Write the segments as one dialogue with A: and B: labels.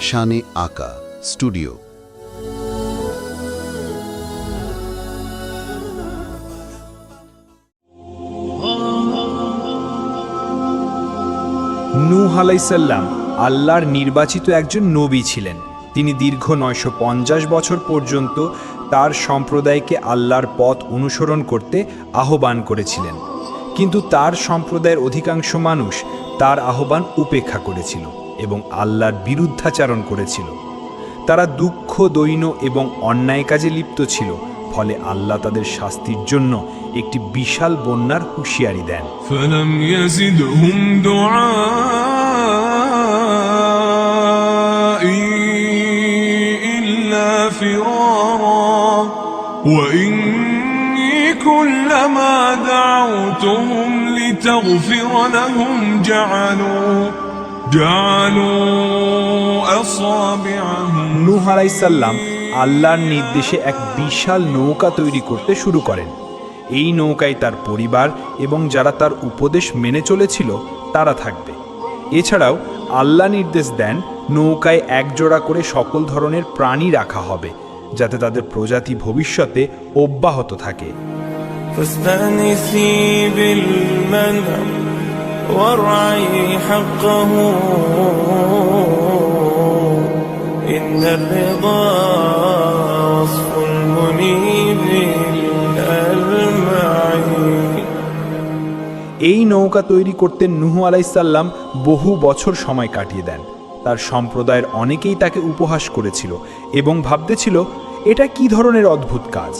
A: শানে আকা, স্টুডিও।
B: নূহ আলাইসাল্লাম আল্লাহর নির্বাচিত একজন নবী ছিলেন। তিনি দীর্ঘ নয়শো পঞ্চাশ বছর পর্যন্ত তার সম্প্রদায়কে আল্লাহর পথ অনুসরণ করতে আহ্বান করেছিলেন। কিন্তু তার সম্প্রদায়ের অধিকাংশ মানুষ তার আহ্বান উপেক্ষা করেছিল। এবং আল্লাহর বিরুদ্ধাচারণ করেছিল তারা দুঃখ দৈন্য এবং অন্যায় কাজে লিপ্ত ছিল ফলে আল্লাহ তাদের শাস্তির জন্য একটি বিশাল বন্যার হুঁশিয়ারি দেন
C: فلم يزدهم دعائي إلا فرارا وإني كلما دعوتهم لتغفر لهم جعلوا جعلوا أصابعهم
B: নূহ আল্লাহর নির্দেশে এক বিশাল নৌকা তৈরি করতে শুরু করেন। এই নৌকায় তার পরিবার এবং যারা তার উপদেশ মেনে চলেছিল তারা থাকবে। এছাড়াও আল্লাহ নির্দেশ দেন নৌকায় একজোড়া করে সকল ধরনের প্রাণী রাখা হবে যাতে তাদের প্রজাতি ভবিষ্যতে অব্যাহত থাকে।
D: وارعي حقه إن الرضا وصف المنيب الألمعي
B: এই নৌকা তৈরি করতে নুহু আলাইসাল্লাম বহু বছর সময় কাটিয়ে দেন তার সম্প্রদায়ের অনেকেই তাকে উপহাস করেছিল এবং ভাবতেছিল এটা কি ধরনের অদ্ভুত কাজ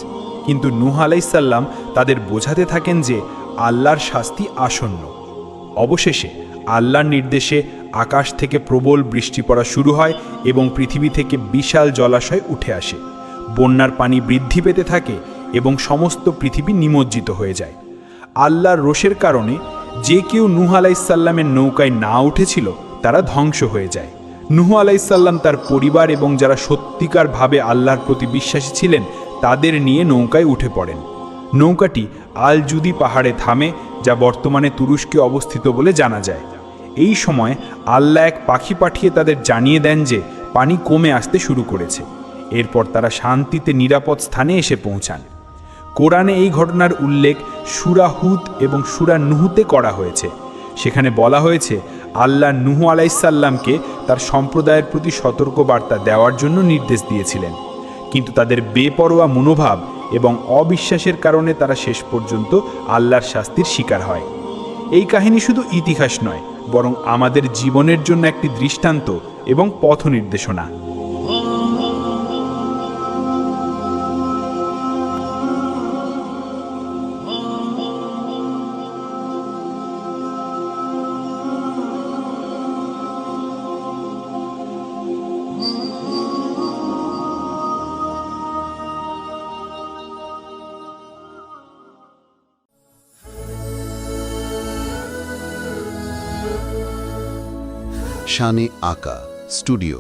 B: কিন্তু নুহ আলাইসাল্লাম তাদের বোঝাতে থাকেন যে আল্লাহর শাস্তি আসন্ন অবশেষে আল্লাহর নির্দেশে আকাশ থেকে প্রবল বৃষ্টি পড়া শুরু হয় এবং পৃথিবী থেকে বিশাল জলাশয় উঠে আসে। বন্যার পানি বৃদ্ধি পেতে থাকে এবং সমস্ত পৃথিবী নিমজ্জিত হয়ে যায়। আল্লাহর রোষের কারণে যে কেউ নুহ আলাইসাল্লামের নৌকায় না উঠেছিল, তারা ধ্বংস হয়ে যায়। নুহ আলাইসাল্লাম তার পরিবার এবং যারা সত্যিকারভাবে আল্লাহর প্রতি বিশ্বাসী ছিলেন, তাদের নিয়ে নৌকায় উঠে পড়েন। নৌকাটি আল জুদি পাহাড়ে থামে, যা বর্তমানে তুরস্কে অবস্থিত বলে জানা যায়। এই সময় আল্লাহ এক পাখি পাঠিয়ে তাদের জানিয়ে দেন যে, পানি কমে আসতে শুরু করেছে। এরপর তারা শান্তিতে নিরাপদ স্থানে এসে পৌঁছান। কোরআনে এই ঘটনার উল্লেখ সুরা হুদ এবং সুরা নুহুতে করা হয়েছে। সেখানে বলা হয়েছে, আল্লাহ নুহু আলাইসাল্লামকে তার সম্প্রদায়ের প্রতি সতর্কবার্তা দেওয়ার জন্য নির্দেশ দিয়েছিলেন। কিন্তু তাদের বেপরোয়া মনোভাব এবং অবিশ্বাসের কারণে তারা শেষ পর্যন্ত আল্লাহর শাস্তির শিকার হয়। এই কাহিনী শুধু ইতিহাস নয়, বরং আমাদের জীবনের জন্য একটি দৃষ্টান্ত এবং পথ নির্দেশনা
A: শানে আকা স্টুডিও।